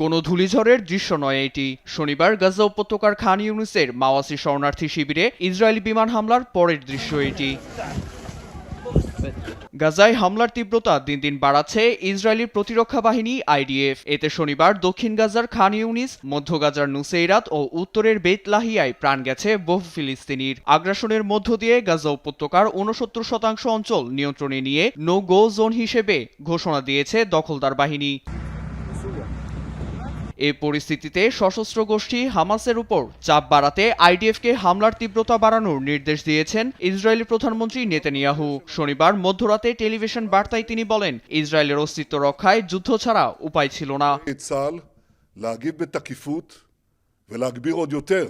কোনো ধূলিঝড়ের দৃশ্য নয় এটি। শনিবার গাজা উপত্যকার খান ইউনিসের মাওয়াসি শরণার্থী শিবিরে ইসরায়েলি বিমান হামলার পরের দৃশ্য এটি। গাজায় হামলার তীব্রতা দিন দিন বাড়াচ্ছে ইসরায়েলি প্রতিরক্ষা বাহিনী আইডিএফ। এতে শনিবার দক্ষিণ গাজার খান ইউনিস, মধ্য গাজার নুসেইরাত ও উত্তরের বেতলাহিয়ায় প্রাণ গেছে বহু ফিলিস্তিনির। আগ্রাসনের মধ্য দিয়ে গাজা উপত্যকার উনসত্তর শতাংশ অঞ্চল নিয়ন্ত্রণে নিয়ে নো গো জোন হিসেবে ঘোষণা দিয়েছে দখলদার বাহিনী। এ পরিস্থিতিতে সশস্ত্র গোষ্ঠী হামাসের উপর চাপ বাড়াতে আইডিএফকে হামলার তীব্রতা বাড়ানোর নির্দেশ দিয়েছেন ইসরায়েলি প্রধানমন্ত্রী নেতানিয়াহু শনিবার মধ্যরাতে টেলিভিশন বার্তায় তিনি বলেন ইসরায়েলের অস্তিত্ব রক্ষায় যুদ্ধ ছাড়া উপায় ছিল না את צה"ל להגיב בתקיפות ולהגביר עוד יותר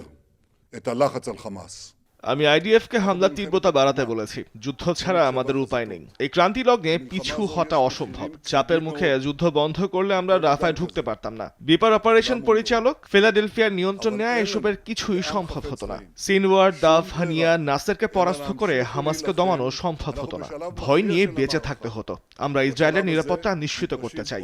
את הלחץ על חמאס. আমি আইডিএফকে হামলার তীব্রতা বাড়াতে বলেছি। যুদ্ধ ছাড়া আমাদের উপায় নেই। এই ক্রান্তি লগ্নে পিছু হটা অসম্ভব। চাপের মুখে যুদ্ধ বন্ধ করলে আমরা রাফায় ঢুকতে পারতাম না। বিপার অপারেশন পরিচালক ফিলাডেলফিয়ার নিয়ন্ত্রণ নেয়া এসবের কিছুই সম্ভব হতো না। সিনওয়ার, দাফ, হানিয়া, নাসেরকে পরাস্ত করে হামাসকে দমানো সম্ভব হতো না। ভয় নিয়ে বেঁচে থাকতে হতো। আমরা ইসরায়েলের নিরাপত্তা নিশ্চিত করতে চাই।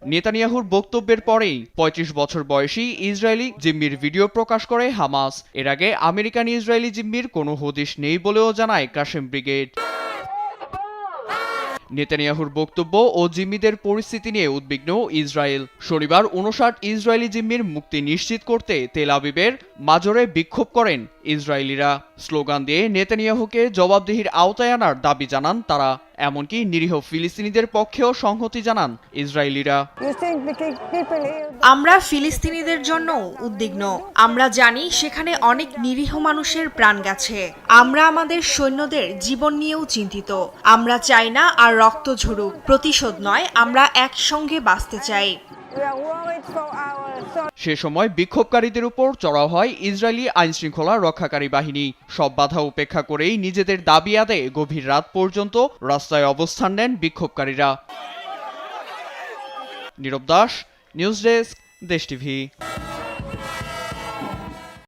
নেতানিয়াহুর বক্তব্যের পরেই ৩৫ বছর বয়সী ইসরায়েলি জিম্মির ভিডিও প্রকাশ করে হামাস। এর আগে আমেরিকান ইসরায়েলি জিম্মির কোনো হদিশ নেই বলেও জানায় কাশেম ব্রিগেড। নেতানিয়াহুর বক্তব্য ও জিম্মিদের পরিস্থিতি নিয়ে উদ্বিগ্ন ইসরায়েল। শনিবার উনষাট ইসরায়েলি জিম্মির মুক্তি নিশ্চিত করতে তেল আবিবের মাজরে বিক্ষোভ করেন ইসরায়েলিরা। স্লোগান দিয়ে নেতানিয়াহুকে জবাবদিহির আওতায় আনার দাবি জানান তারা। এমনকি নিরীহ ফিলিস্তিনিদের পক্ষেও সংহতি জানান ইসরায়েলিরা। আমরা ফিলিস্তিনিদের জন্য উদ্বিগ্ন। আমরা জানি সেখানে অনেক নিরীহ মানুষের প্রাণ গেছে। আমরা আমাদের সৈন্যদের জীবন নিয়েও চিন্তিত। আমরা চাই না আর রক্ত ঝরুক। প্রতিশোধ নয়, আমরা একসঙ্গে বাঁচতে চাই। সে সময় বিক্ষোভকারীদের উপর চড়াও হয় ইসরায়েলি আইনশৃঙ্খলা রক্ষাকারী বাহিনী। সব বাধা উপেক্ষা করেই নিজেদের দাবি আদায়ে গভীর রাত পর্যন্ত রাস্তায় অবস্থান নেন বিক্ষোভকারীরা। Nirob Das, news desk, Desh TV.